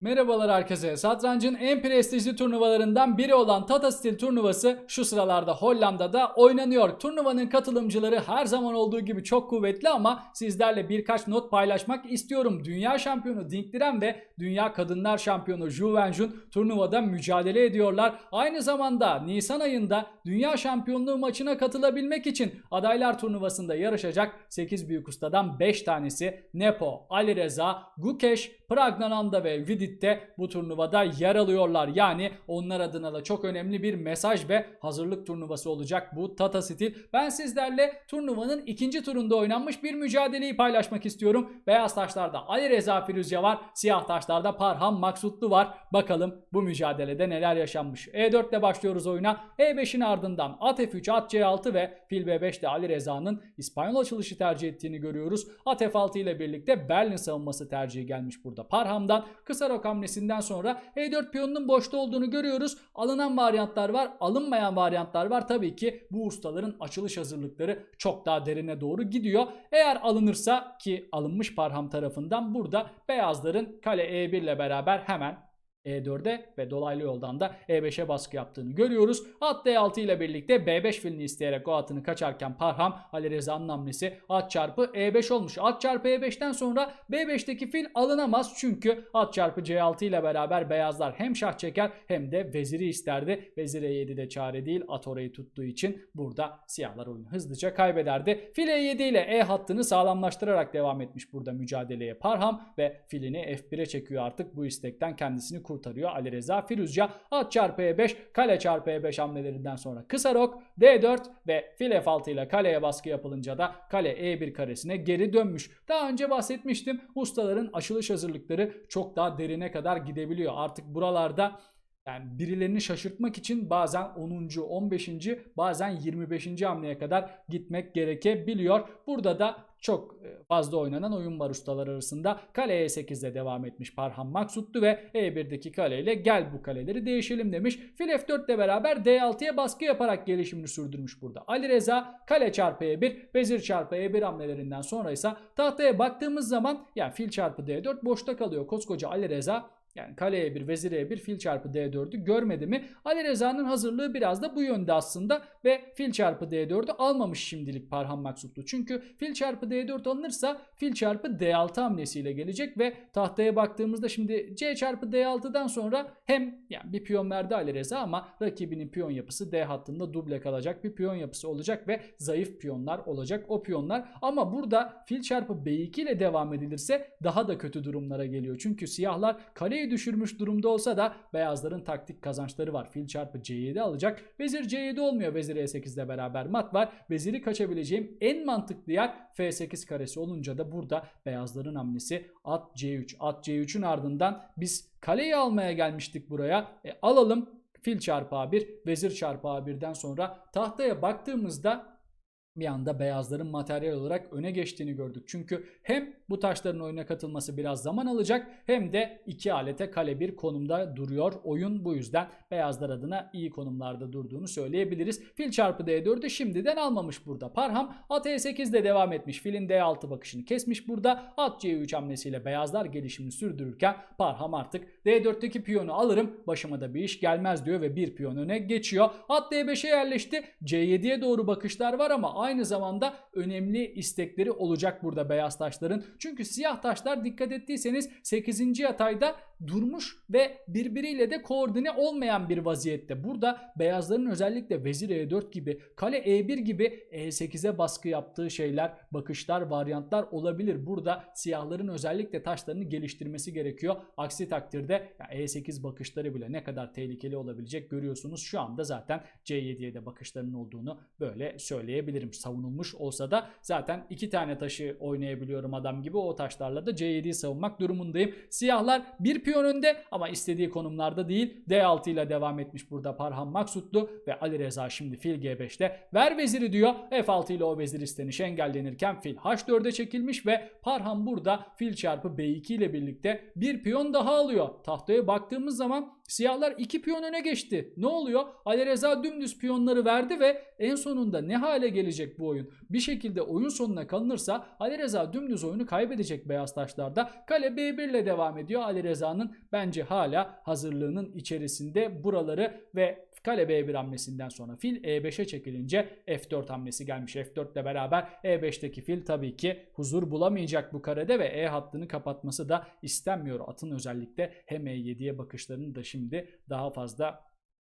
Merhabalar herkese. Satrancın en prestijli turnuvalarından biri olan Tata Steel turnuvası şu sıralarda Hollanda'da oynanıyor. Turnuvanın katılımcıları her zaman olduğu gibi çok kuvvetli ama sizlerle birkaç not paylaşmak istiyorum. Dünya şampiyonu Dink Diren ve Dünya Kadınlar şampiyonu Zhu Wenjun turnuvada mücadele ediyorlar. Aynı zamanda Nisan ayında Dünya şampiyonluğu maçına katılabilmek için adaylar turnuvasında yarışacak 8 büyük ustadan 5 tanesi Nepo, Ali Reza, Gukesh, Pragnananda ve Vidit de bu turnuvada yer alıyorlar. Yani onlar adına da çok önemli bir mesaj ve hazırlık turnuvası olacak bu Tata Steel. Ben sizlerle turnuvanın ikinci turunda oynanmış bir mücadeleyi paylaşmak istiyorum. Beyaz taşlarda Ali Reza Firuzya var. Siyah taşlarda Parham Maksutlu var. Bakalım bu mücadelede neler yaşanmış. E4 ile başlıyoruz oyuna. E5'in ardından at F3, at C6 ve fil B5'te Ali Reza'nın İspanyol açılışı tercih ettiğini görüyoruz. At F6 ile birlikte Berlin savunması tercihi gelmiş burada. Parham'dan kısa rok hamlesinden sonra E4 piyonunun boşta olduğunu görüyoruz. Alınan varyantlar var, alınmayan varyantlar var. Tabii ki bu ustaların açılış hazırlıkları çok daha derine doğru gidiyor. Eğer alınırsa ki alınmış Parham tarafından burada beyazların kale E1 ile beraber hemen e4'e ve dolaylı yoldan da E5'e baskı yaptığını görüyoruz. At D6 ile birlikte B5 filini isteyerek o atını kaçarken Parham Ali Reza'nın hamlesi at çarpı E5 olmuş. At çarpı E5'ten sonra B5'teki fil alınamaz çünkü at çarpı C6 ile beraber beyazlar hem şah çeker hem de veziri isterdi. Vezir E7 de çare değil at orayı tuttuğu için burada siyahlar oyunu hızlıca kaybederdi. Fil E7 ile E hattını sağlamlaştırarak devam etmiş burada mücadeleye Parham ve filini F1'e çekiyor artık bu istekten kendisini kurtarıyor Ali Reza Firuzca. At çarpı E5, kale çarpı E5 hamlelerinden sonra kısa rok, D4 ve fil F6 ile kaleye baskı yapılınca da kale E1 karesine geri dönmüş. Daha önce bahsetmiştim. Ustaların açılış hazırlıkları çok daha derine kadar gidebiliyor. Artık buralarda yani birilerini şaşırtmak için bazen 10. 15. bazen 25. hamleye kadar gitmek gerekebiliyor. Burada da çok e, fazla oynanan oyun var ustalar arasında. Kale E8'de devam etmiş Parham Maksutlu ve E1'deki kaleyle gel bu kaleleri değişelim demiş. Fil F4 ile beraber D6'ya baskı yaparak gelişimini sürdürmüş burada. Ali Reza kale çarpı E1, vezir çarpı E1 hamlelerinden sonra ise tahtaya baktığımız zaman yani fil çarpı D4 boşta kalıyor. Koskoca Ali Reza yani kaleye bir, vezire bir, fil çarpı D4'ü görmedi mi? Ali Reza'nın hazırlığı biraz da bu yönde aslında ve fil çarpı D4'ü almamış şimdilik Parham Maksutlu. Çünkü fil çarpı D4 alınırsa fil çarpı D6 hamlesiyle gelecek ve tahtaya baktığımızda şimdi C çarpı D6'dan sonra hem yani bir piyon verdi Ali Reza ama rakibinin piyon yapısı D hattında duble kalacak bir piyon yapısı olacak ve zayıf piyonlar olacak o piyonlar. Ama burada fil çarpı B2 ile devam edilirse daha da kötü durumlara geliyor. Çünkü siyahlar kaleyi düşürmüş durumda olsa da beyazların taktik kazançları var. Fil çarpı C7 alacak. Vezir C7 olmuyor. Vezir E8 ile beraber mat var. Veziri kaçabileceğim en mantıklı yer F8 karesi olunca da burada beyazların hamlesi at C3. At C3'ün ardından biz kaleyi almaya gelmiştik buraya. E, alalım fil çarpı A1, vezir çarpı A1'den sonra tahtaya baktığımızda bir anda beyazların materyal olarak öne geçtiğini gördük. Çünkü hem bu taşların oyuna katılması biraz zaman alacak hem de iki alete kale bir konumda duruyor oyun. Bu yüzden beyazlar adına iyi konumlarda durduğunu söyleyebiliriz. Fil çarpı D4'ü şimdiden almamış burada. Parham at E8'de devam etmiş. Filin D6 bakışını kesmiş burada. At C3 hamlesiyle beyazlar gelişimini sürdürürken Parham artık D4'teki piyonu alırım başıma da bir iş gelmez diyor ve bir piyon öne geçiyor. At D5'e yerleşti. C7'ye doğru bakışlar var ama aynı zamanda önemli istekleri olacak burada beyaz taşların. Çünkü siyah taşlar dikkat ettiyseniz 8. yatayda durmuş ve birbiriyle de koordine olmayan bir vaziyette. Burada beyazların özellikle vezir E4 gibi, kale E1 gibi E8'e baskı yaptığı şeyler, bakışlar, varyantlar olabilir. Burada siyahların özellikle taşlarını geliştirmesi gerekiyor. Aksi takdirde ya E8 bakışları bile ne kadar tehlikeli olabilecek görüyorsunuz. Şu anda zaten C7'ye de bakışlarının olduğunu böyle söyleyebilirim. Savunulmuş olsa da zaten iki tane taşı oynayabiliyorum adam gibi. O taşlarla da C7'yi savunmak durumundayım. Siyahlar bir piyon önde ama istediği konumlarda değil. D6 ile devam etmiş burada Parham Maksutlu ve Ali Reza şimdi fil G5'te ver veziri diyor. F6 ile o vezir isteniş engellenirken fil H4'e çekilmiş ve Parham burada fil çarpı B2 ile birlikte bir piyon daha alıyor. Tahtaya baktığımız zaman siyahlar 2 piyon öne geçti. Ne oluyor? Ali Reza dümdüz piyonları verdi ve en sonunda ne hale gelecek bu oyun? Bir şekilde oyun sonuna kalınırsa Ali Reza dümdüz oyunu kaybedecek beyaz taşlarda. Kale B1 ile devam ediyor. Ali Reza'nın bence hala hazırlığının içerisinde buraları ve Kale B1 hamlesinden sonra fil E5'e çekilince F4 hamlesi gelmiş. F4 ile beraber E5'teki fil tabii ki huzur bulamayacak bu karede ve E hattını kapatması da istenmiyor. Atın özellikle hem E7'ye bakışlarını da şimdi daha fazla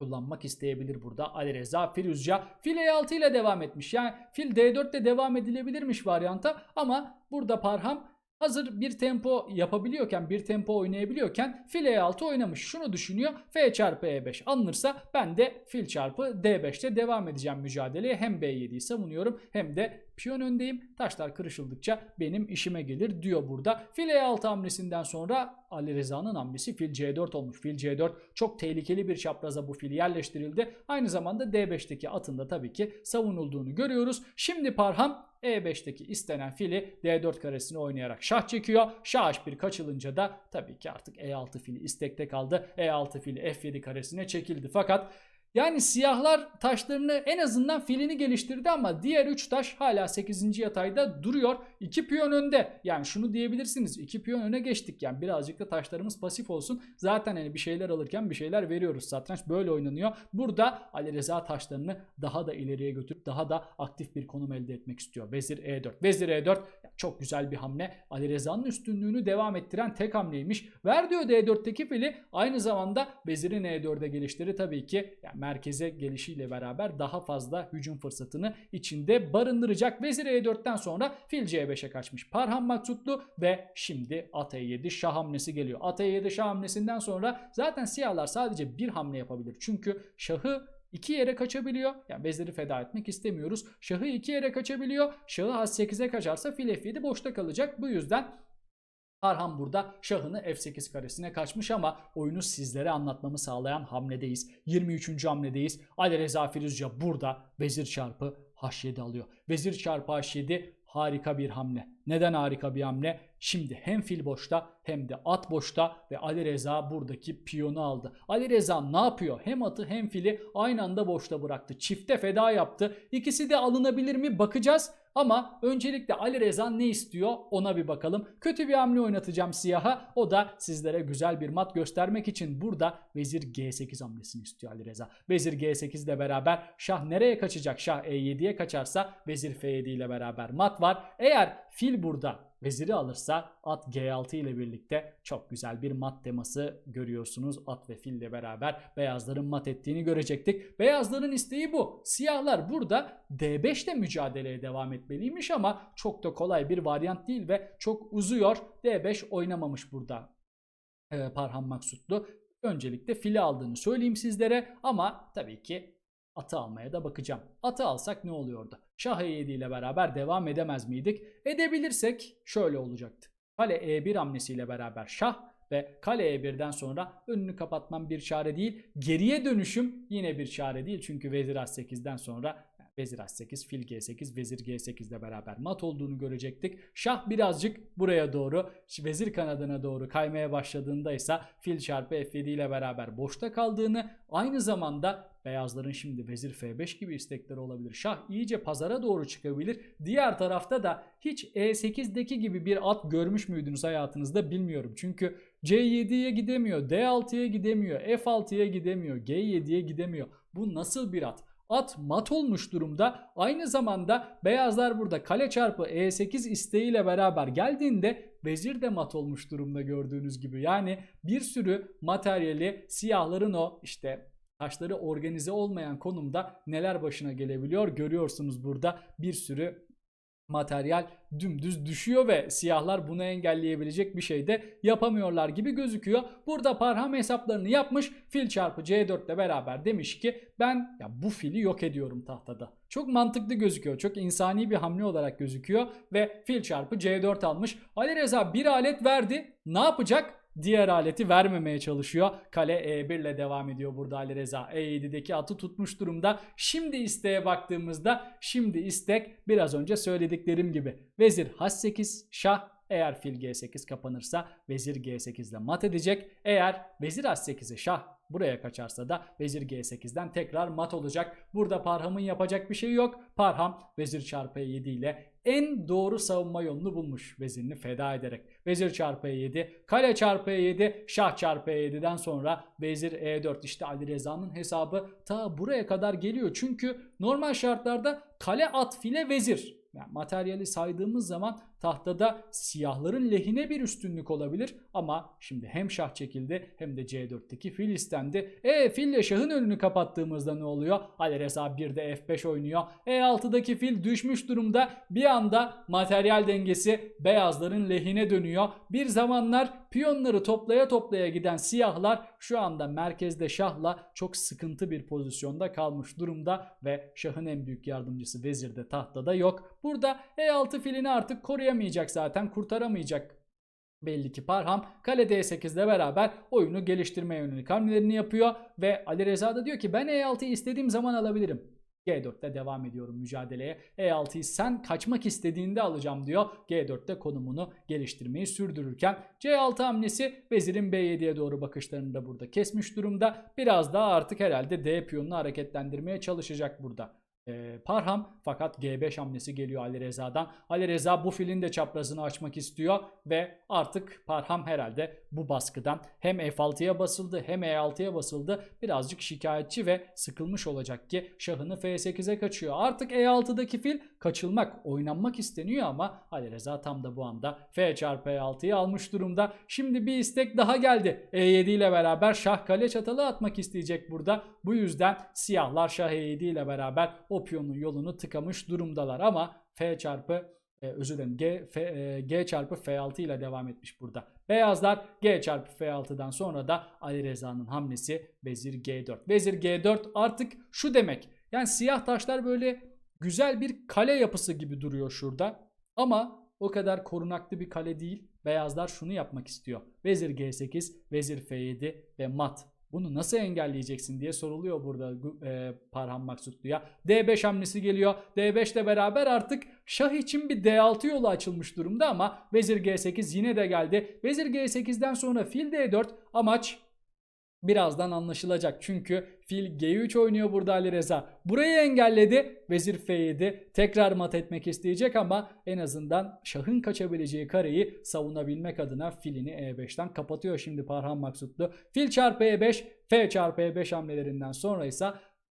kullanmak isteyebilir burada. Ali Reza Firuzca fil E6 ile devam etmiş. Yani fil D4 ile devam edilebilirmiş varyanta ama burada Parham Hazır bir tempo yapabiliyorken, bir tempo oynayabiliyorken fil E6 oynamış. Şunu düşünüyor. F çarpı E5 alınırsa ben de fil çarpı D5'te devam edeceğim mücadeleye. Hem B7'yi savunuyorum hem de piyon öndeyim. Taşlar kırışıldıkça benim işime gelir diyor burada. Fil E6 hamlesinden sonra Ali Reza'nın hamlesi fil C4 olmuş. Fil C4 çok tehlikeli bir çapraza bu fil yerleştirildi. Aynı zamanda D5'teki atın da tabii ki savunulduğunu görüyoruz. Şimdi Parham e5'teki istenen fili D4 karesini oynayarak şah çekiyor. Şah H1 kaçılınca da tabii ki artık E6 fili istekte kaldı. E6 fili F7 karesine çekildi. Fakat yani siyahlar taşlarını en azından filini geliştirdi ama diğer 3 taş hala 8. yatayda duruyor. 2 piyon önde. Yani şunu diyebilirsiniz. 2 piyon öne geçtik. Yani birazcık da taşlarımız pasif olsun. Zaten hani bir şeyler alırken bir şeyler veriyoruz. Satranç böyle oynanıyor. Burada Ali Reza taşlarını daha da ileriye götürüp daha da aktif bir konum elde etmek istiyor. Vezir E4. Vezir E4 çok güzel bir hamle. Ali Reza'nın üstünlüğünü devam ettiren tek hamleymiş. Ver diyor D4'teki fili aynı zamanda vezirin E4'e gelişleri tabii ki yani merkeze gelişiyle beraber daha fazla hücum fırsatını içinde barındıracak. Vezir E4'ten sonra fil C5'e kaçmış Parham Maksutlu ve şimdi at E7 şah hamlesi geliyor. At E7 şah hamlesinden sonra zaten siyahlar sadece bir hamle yapabilir. Çünkü şahı iki yere kaçabiliyor. Yani veziri feda etmek istemiyoruz. Şahı iki yere kaçabiliyor. Şahı H8'e kaçarsa fil F7 boşta kalacak. Bu yüzden Arhan burada şahını F8 karesine kaçmış ama oyunu sizlere anlatmamı sağlayan hamledeyiz. 23. hamledeyiz. Ali Reza Firuzca burada vezir çarpı H7 alıyor. Vezir çarpı H7 harika bir hamle. Neden harika bir hamle? Şimdi hem fil boşta hem de at boşta ve Ali Reza buradaki piyonu aldı. Ali Reza ne yapıyor? Hem atı hem fili aynı anda boşta bıraktı. Çifte feda yaptı. İkisi de alınabilir mi? Bakacağız. Ama öncelikle Ali Reza ne istiyor ona bir bakalım. Kötü bir hamle oynatacağım siyaha. O da sizlere güzel bir mat göstermek için burada vezir G8 hamlesini istiyor Ali Reza. Vezir G8 ile beraber şah nereye kaçacak? Şah E7'ye kaçarsa vezir F7 ile beraber mat var. Eğer fil burada veziri alırsa at G6 ile birlikte çok güzel bir mat teması görüyorsunuz. At ve fille beraber beyazların mat ettiğini görecektik. Beyazların isteği bu. Siyahlar burada D5 ile mücadeleye devam etmeliymiş ama çok da kolay bir varyant değil ve çok uzuyor. D5 oynamamış burada ee, Parhan Maksutlu. Öncelikle fili aldığını söyleyeyim sizlere ama tabii ki atı almaya da bakacağım. Atı alsak ne oluyordu? Şah E7 ile beraber devam edemez miydik? Edebilirsek şöyle olacaktı. Kale E1 hamlesiyle beraber şah ve kale E1'den sonra önünü kapatmam bir çare değil. Geriye dönüşüm yine bir çare değil. Çünkü vezir A8'den sonra vezir H8, fil G8, vezir G8 ile beraber mat olduğunu görecektik. Şah birazcık buraya doğru, vezir kanadına doğru kaymaya başladığında ise fil çarpı F7 ile beraber boşta kaldığını, aynı zamanda beyazların şimdi vezir F5 gibi istekleri olabilir. Şah iyice pazara doğru çıkabilir. Diğer tarafta da hiç E8'deki gibi bir at görmüş müydünüz hayatınızda bilmiyorum. Çünkü C7'ye gidemiyor, D6'ya gidemiyor, F6'ya gidemiyor, G7'ye gidemiyor. Bu nasıl bir at? At mat olmuş durumda. Aynı zamanda beyazlar burada kale çarpı E8 isteğiyle beraber geldiğinde vezir de mat olmuş durumda gördüğünüz gibi. Yani bir sürü materyali siyahların o işte taşları organize olmayan konumda neler başına gelebiliyor görüyorsunuz burada bir sürü materyal dümdüz düşüyor ve siyahlar bunu engelleyebilecek bir şey de yapamıyorlar gibi gözüküyor. Burada Parham hesaplarını yapmış. Fil çarpı C4 ile beraber demiş ki ben ya bu fili yok ediyorum tahtada. Çok mantıklı gözüküyor. Çok insani bir hamle olarak gözüküyor ve fil çarpı C4 almış. Ali Reza bir alet verdi. Ne yapacak? Diğer aleti vermemeye çalışıyor. Kale E1 ile devam ediyor burada Ali Reza. E7'deki atı tutmuş durumda. Şimdi isteğe baktığımızda şimdi istek biraz önce söylediklerim gibi. Vezir H8, şah Eğer fil G8 kapanırsa vezir G8 ile mat edecek. Eğer vezir H8'e şah buraya kaçarsa da vezir G8'den tekrar mat olacak. Burada Parham'ın yapacak bir şey yok. Parham vezir çarpı 7 ile en doğru savunma yolunu bulmuş vezirini feda ederek. Vezir çarpı 7, kale çarpı 7, şah çarpı 7'den sonra vezir E4 işte Ali Reza'nın hesabı ta buraya kadar geliyor. Çünkü normal şartlarda kale at file vezir. Yani materyali saydığımız zaman tahtada siyahların lehine bir üstünlük olabilir ama şimdi hem şah çekildi hem de C4'teki fil istendi. E fille şahın önünü kapattığımızda ne oluyor? Ali Reza bir de F5 oynuyor. E6'daki fil düşmüş durumda. Bir anda materyal dengesi beyazların lehine dönüyor. Bir zamanlar piyonları toplaya toplaya giden siyahlar şu anda merkezde şahla çok sıkıntı bir pozisyonda kalmış durumda ve şahın en büyük yardımcısı vezir de tahtada yok. Burada E6 filini artık koruyamayacak zaten kurtaramayacak Belli ki Parham kale D8 ile beraber oyunu geliştirmeye yönelik hamlelerini yapıyor ve Ali Reza da diyor ki ben E6'yı istediğim zaman alabilirim. G4'te devam ediyorum mücadeleye. E6'yı sen kaçmak istediğinde alacağım diyor. G4'te konumunu geliştirmeyi sürdürürken C6 hamlesi vezirin B7'ye doğru bakışlarını da burada kesmiş durumda. Biraz daha artık herhalde D piyonunu hareketlendirmeye çalışacak burada. Ee, Parham fakat G5 hamlesi geliyor Ali Reza'dan. Ali Reza bu filin de çaprazını açmak istiyor ve artık Parham herhalde bu baskıdan hem F6'ya basıldı hem E6'ya basıldı. Birazcık şikayetçi ve sıkılmış olacak ki şahını F8'e kaçıyor. Artık E6'daki fil kaçılmak, oynanmak isteniyor ama Ali Reza tam da bu anda F çarpı E6'yı almış durumda. Şimdi bir istek daha geldi. E7 ile beraber şah kale çatalı atmak isteyecek burada. Bu yüzden siyahlar şah E7 ile beraber o piyonun yolunu tıkamış durumdalar ama F çarpı e, özür dilerim G, F, e, G çarpı F6 ile devam etmiş burada. Beyazlar G çarpı F6'dan sonra da Ali Reza'nın hamlesi vezir G4. Vezir G4 artık şu demek. Yani siyah taşlar böyle güzel bir kale yapısı gibi duruyor şurada. Ama o kadar korunaklı bir kale değil. Beyazlar şunu yapmak istiyor. Vezir G8, vezir F7 ve mat. Bunu nasıl engelleyeceksin diye soruluyor burada e, Parham Maksutlu'ya. D5 hamlesi geliyor. D5 ile beraber artık şah için bir D6 yolu açılmış durumda ama vezir G8 yine de geldi. Vezir G8'den sonra fil D4 amaç birazdan anlaşılacak. Çünkü fil G3 oynuyor burada Ali Reza. Burayı engelledi. Vezir F7 tekrar mat etmek isteyecek ama en azından şahın kaçabileceği kareyi savunabilmek adına filini E5'ten kapatıyor şimdi Parhan Maksutlu. Fil çarpı E5, F çarpı E5 hamlelerinden sonra ise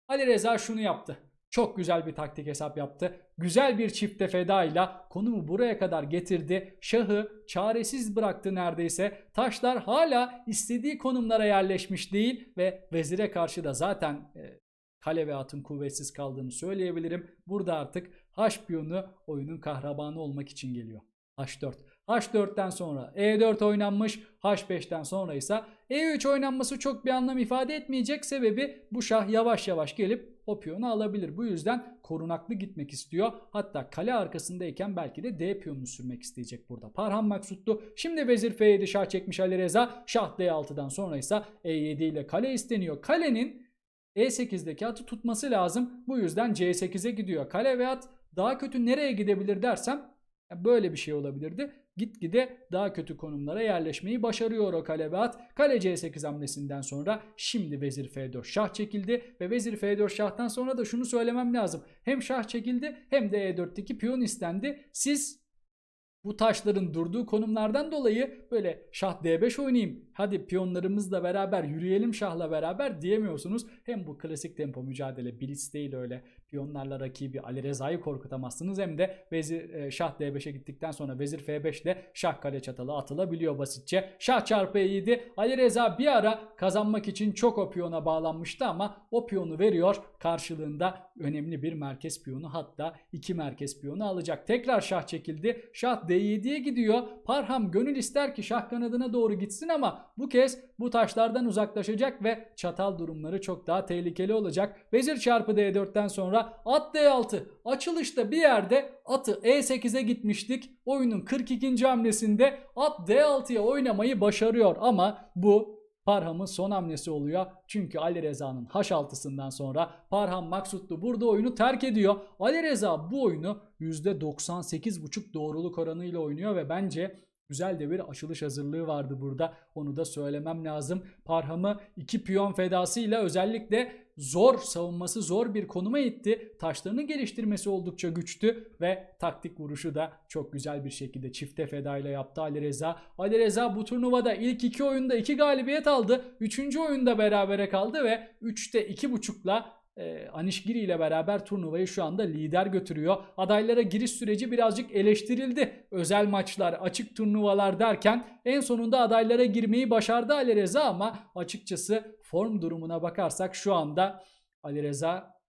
Ali Reza şunu yaptı. Çok güzel bir taktik hesap yaptı. Güzel bir çifte fedayla konumu buraya kadar getirdi. Şahı çaresiz bıraktı neredeyse. Taşlar hala istediği konumlara yerleşmiş değil ve vezire karşı da zaten e, kale ve atın kuvvetsiz kaldığını söyleyebilirim. Burada artık H piyonu oyunun kahramanı olmak için geliyor. H4. H4'ten sonra E4 oynanmış. H5'ten sonra ise E3 oynanması çok bir anlam ifade etmeyecek. Sebebi bu şah yavaş yavaş gelip o piyonu alabilir. Bu yüzden korunaklı gitmek istiyor. Hatta kale arkasındayken belki de D piyonunu sürmek isteyecek burada. Parham Maksutlu. Şimdi vezir F7 şah çekmiş Ali Reza. Şah D6'dan sonra ise E7 ile kale isteniyor. Kalenin E8'deki atı tutması lazım. Bu yüzden C8'e gidiyor. Kale ve at daha kötü nereye gidebilir dersem böyle bir şey olabilirdi. Gitgide daha kötü konumlara yerleşmeyi başarıyor o kale ve at. Kale C8 hamlesinden sonra şimdi vezir F4 şah çekildi ve vezir F4 şahtan sonra da şunu söylemem lazım. Hem şah çekildi hem de E4'teki piyon istendi. Siz bu taşların durduğu konumlardan dolayı böyle şah D5 oynayayım. Hadi piyonlarımızla beraber yürüyelim şahla beraber diyemiyorsunuz. Hem bu klasik tempo mücadele blitz değil öyle piyonlarla rakibi Ali Reza'yı korkutamazsınız. Hem de vezir e, şah D5'e gittikten sonra vezir F5 ile şah kale çatalı atılabiliyor basitçe. Şah çarpı E7 Ali Reza bir ara kazanmak için çok o piyona bağlanmıştı ama o piyonu veriyor. Karşılığında önemli bir merkez piyonu hatta iki merkez piyonu alacak. Tekrar şah çekildi. Şah D7'ye gidiyor. Parham gönül ister ki şah kanadına doğru gitsin ama bu kez bu taşlardan uzaklaşacak ve çatal durumları çok daha tehlikeli olacak. Vezir çarpı D4'ten sonra at D6 açılışta bir yerde atı E8'e gitmiştik. Oyunun 42. hamlesinde at D6'ya oynamayı başarıyor ama bu Parham'ın son hamlesi oluyor. Çünkü Ali Reza'nın H6'sından sonra Parham Maksutlu burada oyunu terk ediyor. Ali Reza bu oyunu %98,5 doğruluk oranıyla oynuyor ve bence güzel de bir açılış hazırlığı vardı burada. Onu da söylemem lazım. Parham'ı iki piyon fedasıyla özellikle zor savunması zor bir konuma itti. Taşlarını geliştirmesi oldukça güçtü ve taktik vuruşu da çok güzel bir şekilde çifte fedayla yaptı Ali Reza. Ali Reza bu turnuvada ilk iki oyunda iki galibiyet aldı. Üçüncü oyunda berabere kaldı ve 3'te 2.5'la e, Anişgiri ile beraber turnuvayı şu anda lider götürüyor. Adaylara giriş süreci birazcık eleştirildi. Özel maçlar, açık turnuvalar derken en sonunda adaylara girmeyi başardı Ali Reza ama açıkçası form durumuna bakarsak şu anda Ali Reza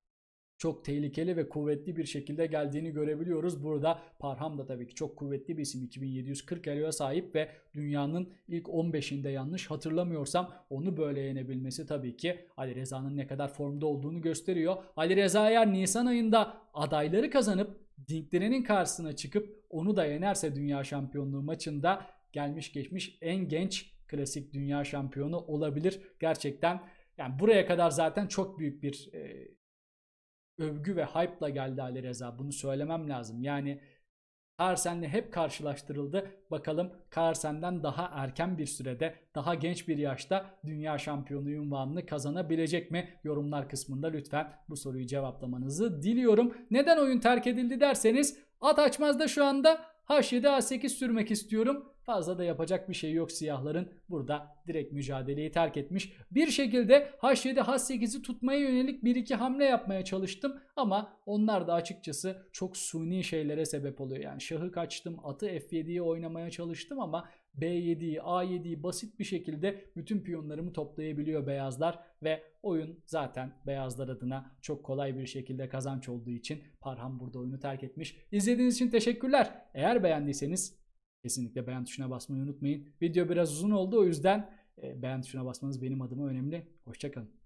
çok tehlikeli ve kuvvetli bir şekilde geldiğini görebiliyoruz. Burada Parham da tabii ki çok kuvvetli bir isim. 2740 eloya sahip ve dünyanın ilk 15'inde yanlış hatırlamıyorsam onu böyle yenebilmesi tabii ki Ali Reza'nın ne kadar formda olduğunu gösteriyor. Ali Reza eğer Nisan ayında adayları kazanıp Dinklere'nin karşısına çıkıp onu da yenerse dünya şampiyonluğu maçında gelmiş geçmiş en genç klasik dünya şampiyonu olabilir. Gerçekten yani buraya kadar zaten çok büyük bir e, övgü ve hype'la geldi Ali Reza. Bunu söylemem lazım. Yani Carlsen'le hep karşılaştırıldı. Bakalım Carlsen'den daha erken bir sürede, daha genç bir yaşta dünya şampiyonu unvanını kazanabilecek mi? Yorumlar kısmında lütfen bu soruyu cevaplamanızı diliyorum. Neden oyun terk edildi derseniz at açmazda şu anda H7 A8 sürmek istiyorum. Fazla da yapacak bir şey yok siyahların. Burada direkt mücadeleyi terk etmiş. Bir şekilde H7 H8'i tutmaya yönelik bir iki hamle yapmaya çalıştım. Ama onlar da açıkçası çok suni şeylere sebep oluyor. Yani şahı kaçtım, atı F7'ye oynamaya çalıştım ama B7'yi, A7'yi basit bir şekilde bütün piyonlarımı toplayabiliyor beyazlar ve oyun zaten beyazlar adına çok kolay bir şekilde kazanç olduğu için Parham burada oyunu terk etmiş. İzlediğiniz için teşekkürler. Eğer beğendiyseniz kesinlikle beğen tuşuna basmayı unutmayın. Video biraz uzun oldu o yüzden e, beğen tuşuna basmanız benim adıma önemli. Hoşçakalın.